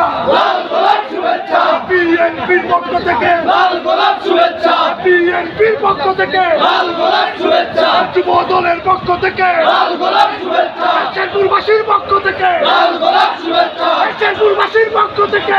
শুভেচ্ছা। লাল গোলাপ শুভেচ্ছা। বিএনপির পক্ষ থেকে। লাল গোলাপ শুভেচ্ছা। বিএনপির পক্ষ থেকে। লাল গোলাপ শুভেচ্ছা। যুব দলের পক্ষ থেকে। লাল গোলাপ শুভেচ্ছা। শেরপুরবাসীর পক্ষ থেকে। লাল গোলাপ শুভেচ্ছা। শেরপুরবাসীর পক্ষ থেকে।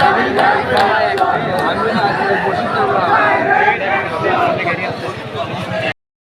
Shabbat Shalom.